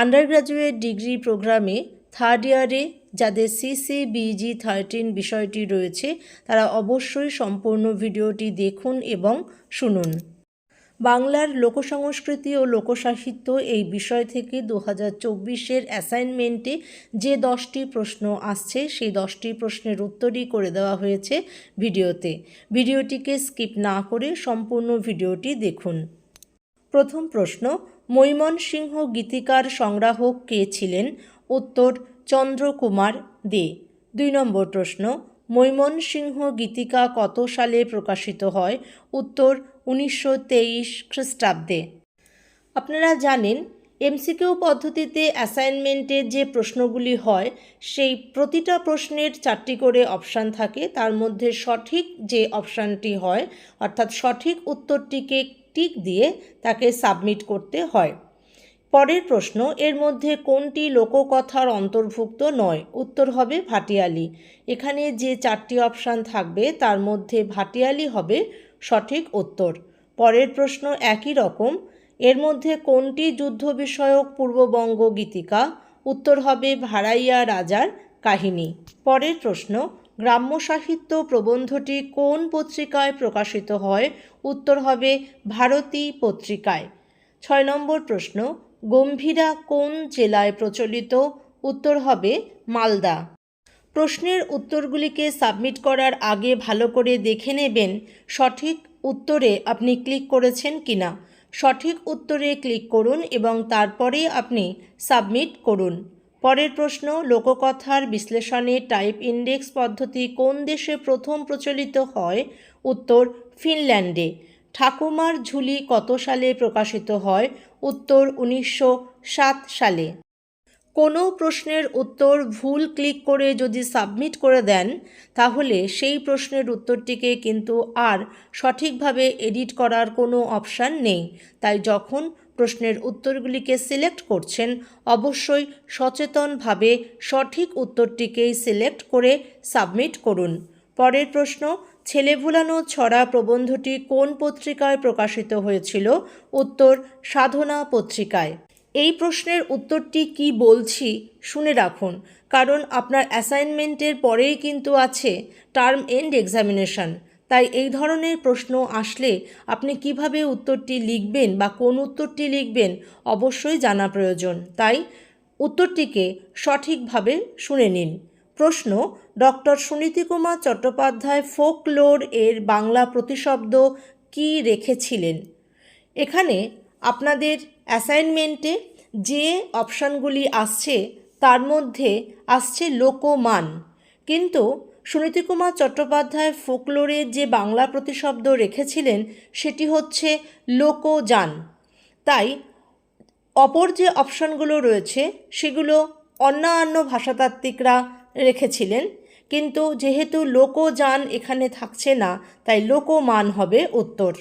Under graduate degree প্রোগ্রামে third ইয়ারে যাদের সিসি বিজি থার্টিন বিষয়টি রয়েছে, তারা অবশ্যই সম্পূর্ণ ভিডিওটি দেখুন এবং শুনুন। বাংলার লোকসংস্কৃতি ও লোকসাহিত্য এই বিষয় থেকে দু হাজার চব্বিশের অ্যাসাইনমেন্টে যে দশটি প্রশ্ন আসছে, সেই দশটি প্রশ্নের উত্তরই করে দেওয়া হয়েছে ভিডিওতে। ভিডিওটিকে স্কিপ না করে সম্পূর্ণ ভিডিওটি দেখুন। প্রথম প্রশ্ন মৈমনসিংহ গীতিকার সংগ্রাহক কে ছিলেন? উত্তর, চন্দ্রকুমার দে। দুই নম্বর প্রশ্ন, মৈমনসিংহ গীতিকা কত সালে প্রকাশিত হয়? উত্তর, উনিশশো তেইশ খ্রিস্টাব্দে। আপনারা জানেন, এমসিকিউ পদ্ধতিতে অ্যাসাইনমেন্টের যে প্রশ্নগুলি হয়, সেই প্রতিটা প্রশ্নের চারটি করে অপশান থাকে। তার মধ্যে সঠিক যে অপশানটি হয়, অর্থাৎ সঠিক উত্তরটিকে টিক দিয়ে তাকে সাবমিট করতে হয়। পরের প্রশ্ন, এর মধ্যে কোনটি লোককথার অন্তর্ভুক্ত নয়? উত্তর হবে ভাটিয়ালি। এখানে যে চারটি অপশান থাকবে, তার মধ্যে ভাটিয়ালি হবে সঠিক উত্তর। পরের প্রশ্ন একই রকম। এর মধ্যে কোনটি যুদ্ধ বিষয়ক পূর্ববঙ্গ গীতিকা? উত্তর হবে ভাড়াইয়া রাজার কাহিনী। পরের প্রশ্ন গ্রাম্য সাহিত্য প্রবন্ধটি কোন পত্রিকায় প্রকাশিত হয়? উত্তর হবে ভারতী পত্রিকায়। ছয় নম্বর প্রশ্ন, গম্ভীরা কোন জেলায় প্রচলিত? উত্তর হবে মালদা। প্রশ্নের উত্তরগুলিকে সাবমিট করার আগে ভালো করে দেখে নেবেন সঠিক উত্তরে আপনি ক্লিক করেছেন কিনা। সঠিক উত্তরে ক্লিক করুন এবং তারপরে আপনি সাবমিট করুন। পরের প্রশ্ন, লোককথার বিশ্লেষণে টাইপ ইন্ডেক্স পদ্ধতি কোন দেশে প্রথম প্রচলিত হয়? উত্তর, ফিনল্যান্ডে। ঠাকুমার ঝুলি কত সালে প্রকাশিত হয়? উত্তর, উনিশশো সাত সালে। কোনো প্রশ্নের উত্তর ভুল ক্লিক করে যদি সাবমিট করে দেন, তাহলে সেই প্রশ্নের উত্তরটিকে কিন্তু আর সঠিকভাবে এডিট করার কোনো অপশান নেই। তাই যখন প্রশ্নের উত্তরগুলিকে সিলেক্ট করছেন, অবশ্যই সচেতনভাবে সঠিক উত্তরটিকেই সিলেক্ট করে সাবমিট করুন। পরের প্রশ্ন ছেলে ভুলানো ছড়া প্রবন্ধটি কোন পত্রিকায় প্রকাশিত হয়েছিল? উত্তর, সাধনা পত্রিকায়। এই প্রশ্নের উত্তরটি কি বলছি শুনে রাখুন, কারণ আপনার অ্যাসাইনমেন্টের পরেই কিন্তু আছে, টার্ম এন্ড এক্সামিনেশন। তাই এই ধরনের প্রশ্ন আসলে আপনি কীভাবে উত্তরটি লিখবেন বা কোন উত্তরটি লিখবেন অবশ্যই জানা প্রয়োজন। তাই উত্তরটিকে সঠিকভাবে শুনে নিন। প্রশ্ন, ডক্টর সুনীতিকুমার চট্টোপাধ্যায় ফোকলোর এর বাংলা প্রতিশব্দ কি রেখেছিলেন? এখানে আপনাদের অ্যাসাইনমেন্টে যে অপশানগুলি আসছে তার মধ্যে আসছে লোকমান। কিন্তু সুনীতিকুমার চট্টোপাধ্যায় ফোকলোরে যে বাংলা প্রতিশব্দ রেখেছিলেন, সেটি হচ্ছে লোকযান তাই অপর যে অপশনগুলো রয়েছে, সেগুলো অন্যান্য ভাষাতাত্ত্বিকরা রেখেছিলেন। কিন্তু যেহেতু লোকযান এখানে থাকছে না, তাই লোকমান হবে উত্তর।